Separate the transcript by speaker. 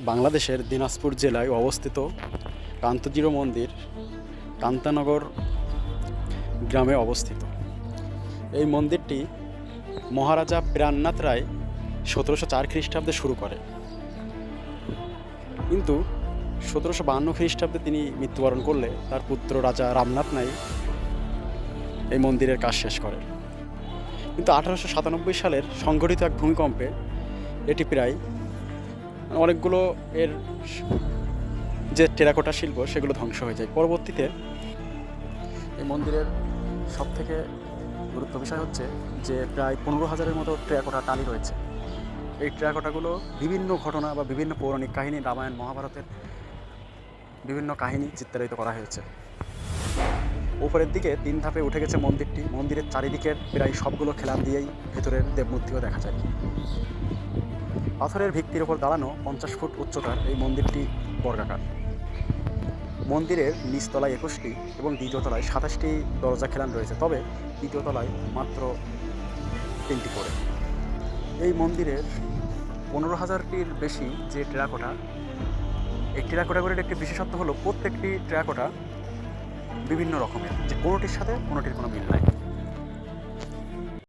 Speaker 1: বাংলাদেশের দিনাজপুর জেলায় অবস্থিত কান্তজিরো মন্দির, কান্তানগর গ্রামে অবস্থিত। এই মন্দিরটি মহারাজা প্রাণনাথ রায় সতেরোশো চার খ্রিস্টাব্দে শুরু করে। কিন্তু সতেরোশো বাহান্ন খ্রিস্টাব্দে তিনি মৃত্যুবরণ করলে তার পুত্র রাজা রামনাথ নাই এই মন্দিরের কাজ শেষ করে কিন্তু আঠারোশো সাতানব্বই সালের সংঘটিত এক ভূমিকম্পে এটি প্রায় অনেকগুলো এর যে টেরাকোটা শিল্প, সেগুলো ধ্বংস হয়ে যায়। পরবর্তীতে এই মন্দিরের সব থেকে গুরুত্ব বিষয় হচ্ছে যে প্রায় পনেরো হাজারের মতো টেরাকোটা টালি রয়েছে। এই টেরাকোটাগুলো বিভিন্ন ঘটনা বা বিভিন্ন পৌরাণিক কাহিনী, রামায়ণ, মহাভারতের বিভিন্ন কাহিনী চিত্রায়িত করা হয়েছে। উপরের দিকে তিন ধাপে উঠে গেছে মন্দিরটি। মন্দিরের চারিদিকের প্রায় সবগুলো খেলান দিয়েই ভেতরের দেবমূর্তিও দেখা যায়। পাথরের ভিত্তির ওপর দাঁড়ানো পঞ্চাশ ফুট উচ্চতার এই মন্দিরটি বর্গাকার। মন্দিরের নিচতলায় একুশটি এবং দ্বিতীয় তলায় সাতাশটি দরজা খেলান রয়েছে, তবে তৃতীয় তলায় মাত্র তিনটি করে। এই মন্দিরের পনেরো হাজারটির বেশি যে টেরাকোটা, এই টেরাকোটাগুলির একটি বিশেষত্ব হলো, প্রত্যেকটি টেরাকোটা বিভিন্ন রকমের, যে কোনোটির সাথে কোনোটির কোনো মিল নাই।